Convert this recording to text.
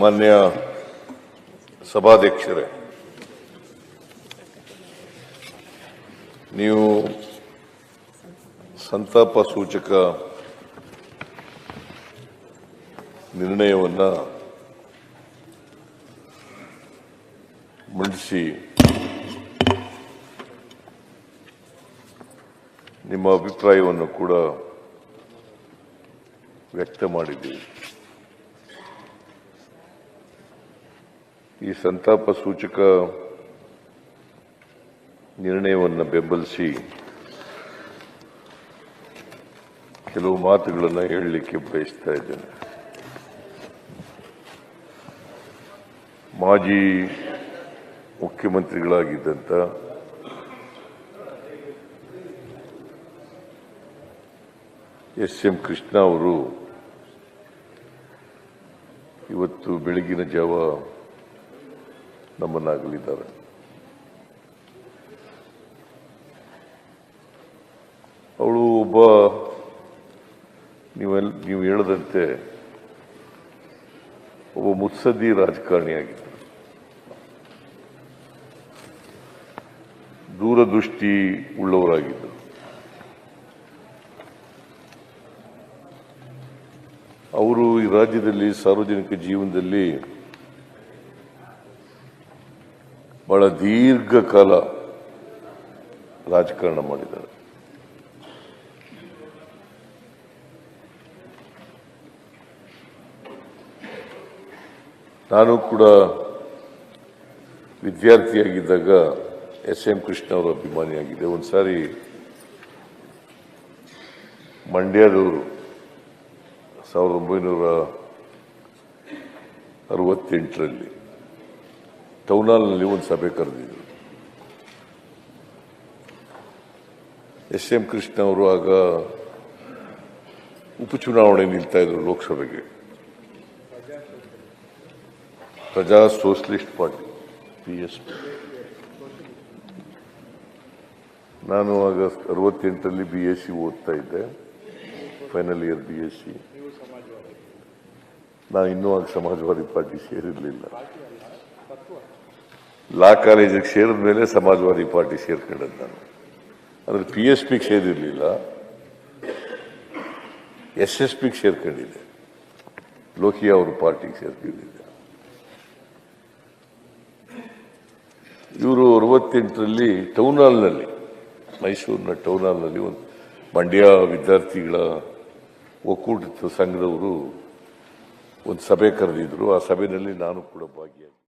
ಮಾನ್ಯ ಸಭಾಧ್ಯಕ್ಷರೇ ನೀವು ಸಂತಾಪ ಸೂಚಕ ನಿರ್ಣಯವನ್ನು ಮಂಡಿಸಿ ನಿಮ್ಮ ಅಭಿಪ್ರಾಯವನ್ನು ಕೂಡ ವ್ಯಕ್ತ ಮಾಡಿದ್ದೀವಿ. ಈ ಸಂತಾಪ ಸೂಚಕ ನಿರ್ಣಯವನ್ನು ಬೆಂಬಲಿಸಿ ಕೆಲವು ಮಾತುಗಳನ್ನು ಹೇಳಲಿಕ್ಕೆ ಬಯಸ್ತಾ ಇದ್ದೇನೆ. ಮಾಜಿ ಮುಖ್ಯಮಂತ್ರಿಗಳಾಗಿದ್ದಂಥ ಎಸ್ ಎಂ ಕೃಷ್ಣ ಅವರು ಇವತ್ತು ಬೆಳಗಿನ ಜಾವ ನಮ್ಮನ್ನಾಗಲಿದ್ದಾರೆ. ಅವಳು ಒಬ್ಬ ನೀವೆಲ್ಲ ನೀವು ಹೇಳದಂತೆ ಒಬ್ಬ ಮುತ್ಸದ್ದಿ ರಾಜಕಾರಣಿಯಾಗಿದ್ದರು ದೂರದೃಷ್ಟಿ ಉಳ್ಳವರಾಗಿದ್ದರು ಅವರು ಈ ರಾಜ್ಯದಲ್ಲಿ ಸಾರ್ವಜನಿಕ ಜೀವನದಲ್ಲಿ ಬಹಳ ದೀರ್ಘಕಾಲ ರಾಜಕಾರಣ ಮಾಡಿದ್ದಾರೆ. ನಾನು ಕೂಡ ವಿದ್ಯಾರ್ಥಿಯಾಗಿದ್ದಾಗ ಎಸ್ ಎಂ ಕೃಷ್ಣ ಅವರ ಅಭಿಮಾನಿಯಾಗಿದ್ದೆ. ಒಂದ್ಸಾರಿ ಮಂಡ್ಯದವರು ಸಾವಿರದ ಒಂಬೈನೂರ ಅರವತ್ತೆಂಟರಲ್ಲಿ ಟೌನಾಲ್ನಲ್ಲಿ ಒಂದು ಸಭೆ ಕರೆದಿದ್ರು. ಎಸ್ ಎಂ ಕೃಷ್ಣ ಅವರು ಆಗ ಉಪಚುನಾವಣೆ ನಿಲ್ತಾ ಇದ್ರು ಲೋಕಸಭೆಗೆ. Praja socialist party P S P ನಾನು ಆಗ ಅರವತ್ತೆಂಟರಲ್ಲಿ ಬಿ ಎಸ್ ಸಿ ಓದ್ತಾ ಇದ್ದೆ, final year B S C. ನಾನು ಇನ್ನೂ ಆಗ ಸಮಾಜವಾದಿ ಪಾರ್ಟಿ ಸೇರಿರಲಿಲ್ಲ. ಲಾ ಕಾಲೇಜಿಗೆ ಸೇರಿದ ಮೇಲೆ ಸಮಾಜವಾದಿ ಪಾರ್ಟಿ ಸೇರ್ಕೊಂಡದ್ದು ನಾನು. ಅಂದರೆ ಪಿ ಎಸ್ ಪಿಗೆ ಸೇರಿರಲಿಲ್ಲ. ಎಸ್ ಎಸ್ ಪಿಗೆ ಸೇರ್ಕೊಂಡಿದ್ದೆ. ಲೋಕಿಯಾ ಅವರು ಪಾರ್ಟಿಗೆ ಸೇರ್ಕೊಂಡಿದ್ದೆ. ಇವರು ಅರವತ್ತೆಂಟರಲ್ಲಿ ಟೌನ್ ಹಾಲ್ನಲ್ಲಿ ಮೈಸೂರಿನ ಟೌನ್ ಹಾಲ್ನಲ್ಲಿ ಒಂದು ಮಂಡ್ಯ ವಿದ್ಯಾರ್ಥಿಗಳ ಒಕ್ಕೂಟದ ಸಂಘದವರು ಒಂದು ಸಭೆ ಕರೆದಿದ್ರು. ಆ ಸಭೆಯಲ್ಲಿ ನಾನು ಕೂಡ ಭಾಗಿಯಾಗಿ